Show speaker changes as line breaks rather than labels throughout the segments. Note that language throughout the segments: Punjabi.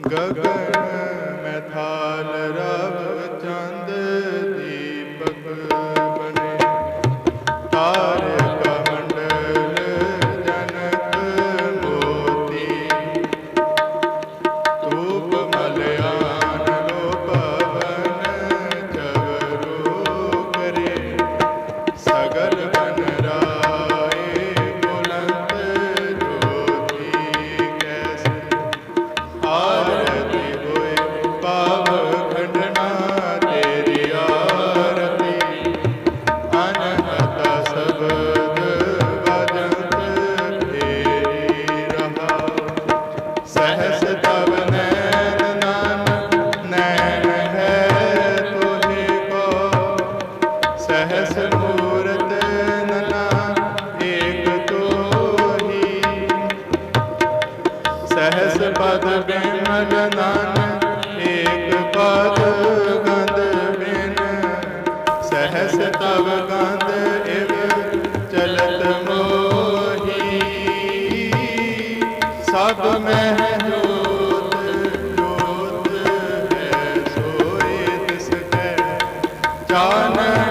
ਗਗਨ ਮਥਾਲ ਰਬ ਸਭ ਮਹਿ ਜੋਤ ਜੋਤ ਹੈ ਸੋਏ ਤਿਸ ਕੈ ਜਾਣੈ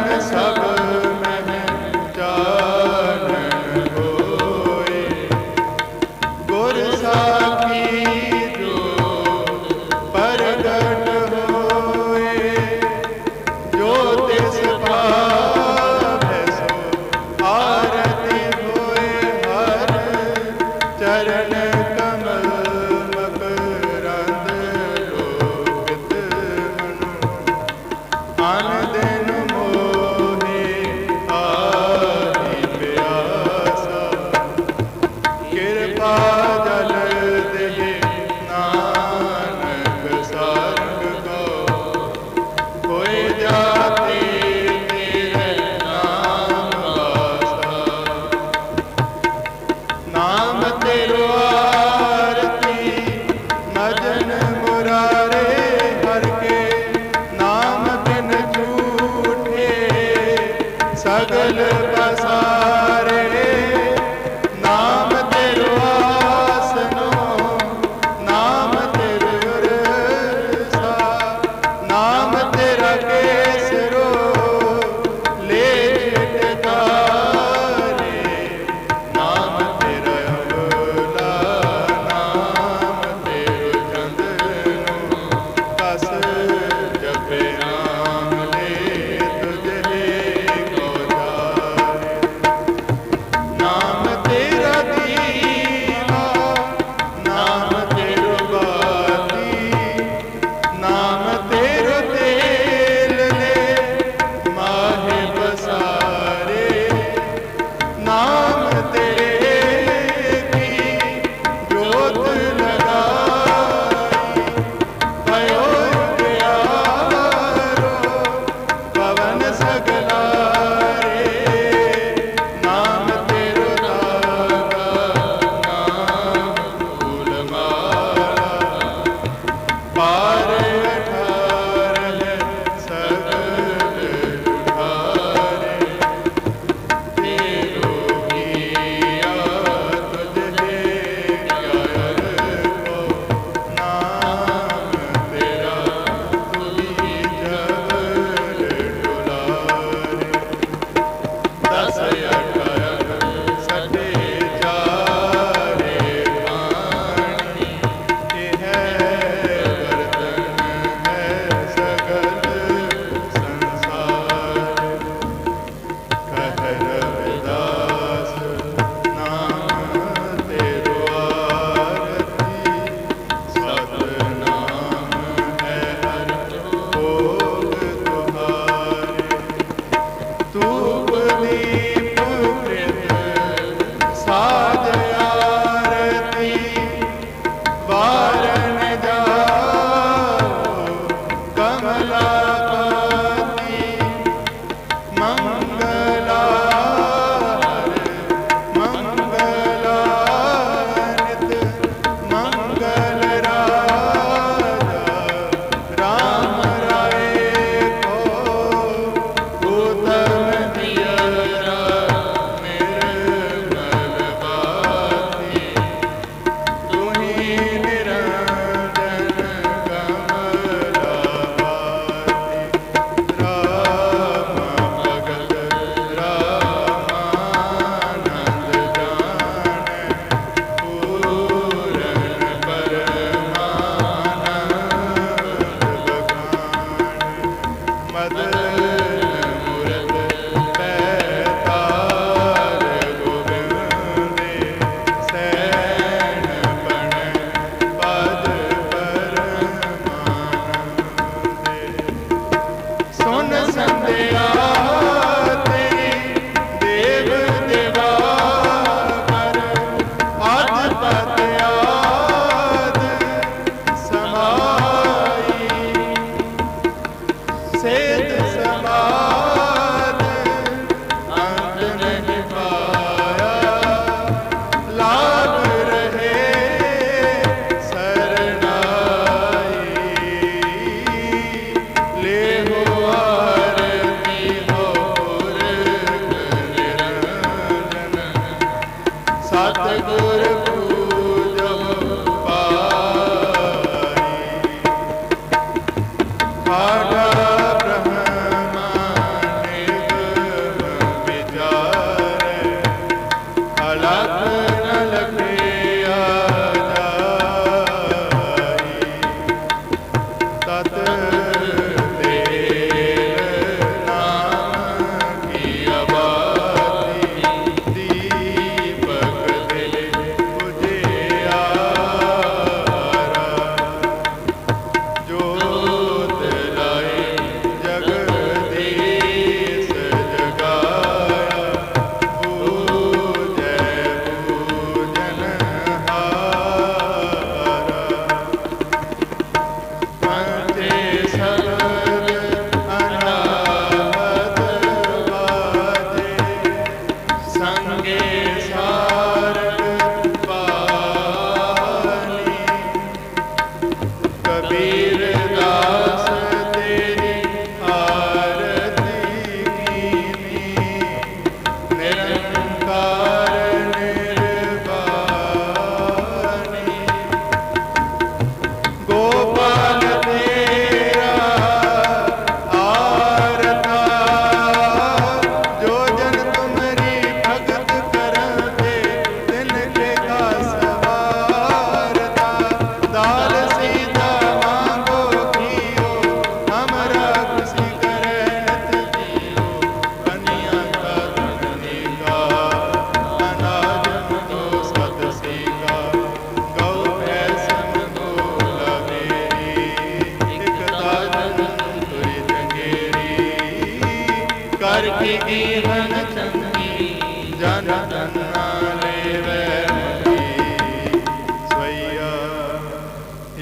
ਸਤਿਗੁਰ ਪੂਰ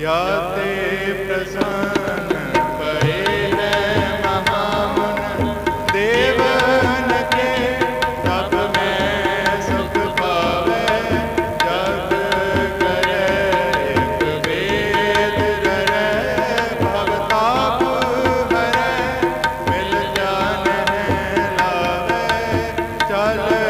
ਯਾਤੇ ਪ੍ਰਸੰਨ ਪਏ ਲੈ ਮਹਾਮਨ, ਦੇਵਨ ਕੇ ਸਭ ਮੈਂ ਸੁਖ ਪਾਵੇ, ਜਗ ਕਰੇ ਇਕ ਵੇਦ ਰਰੇ ਭਗਤਾਪ ਹਰੇ, ਮਿਲ ਜਾਣ ਲਾਵੇ ਚਲੇ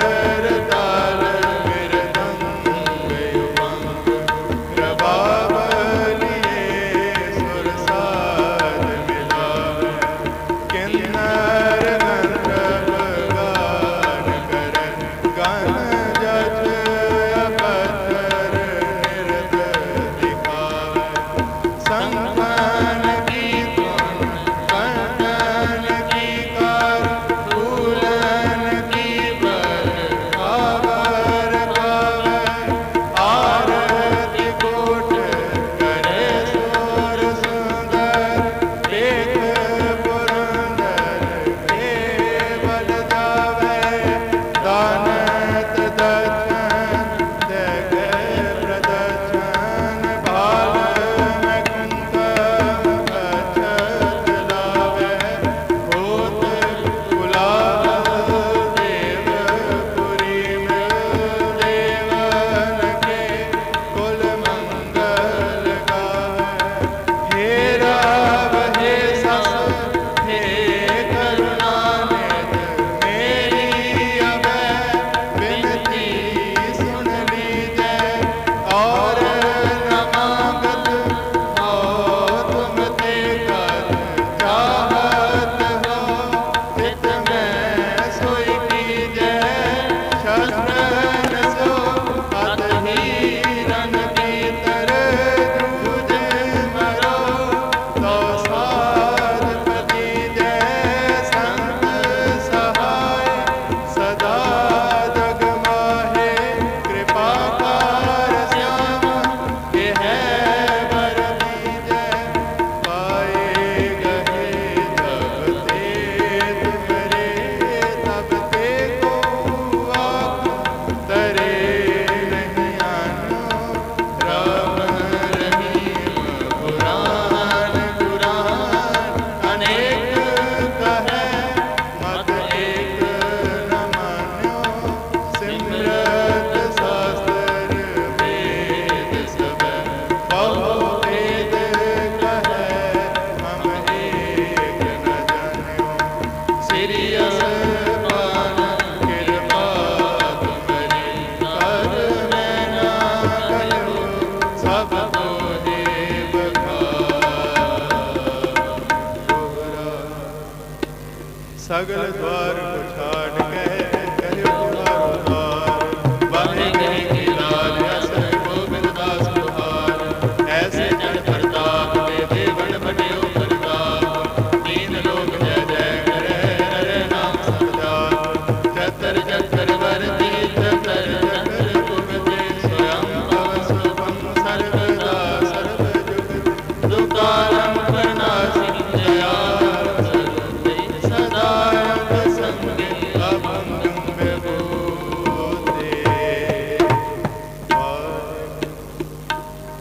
सगल द्वार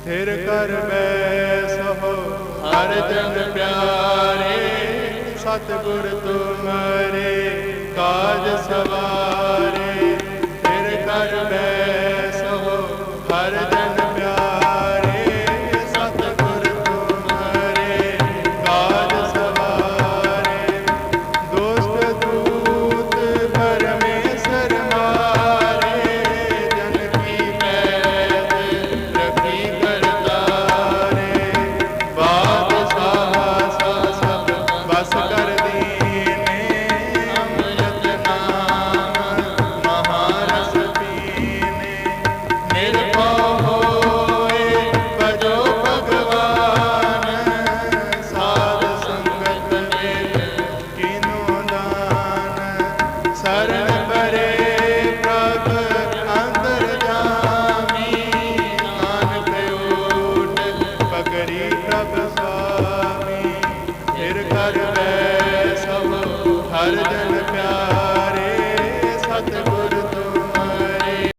स्थिर कर बैसहो हर जन प्यारे सतगुर तुमरे काज सवार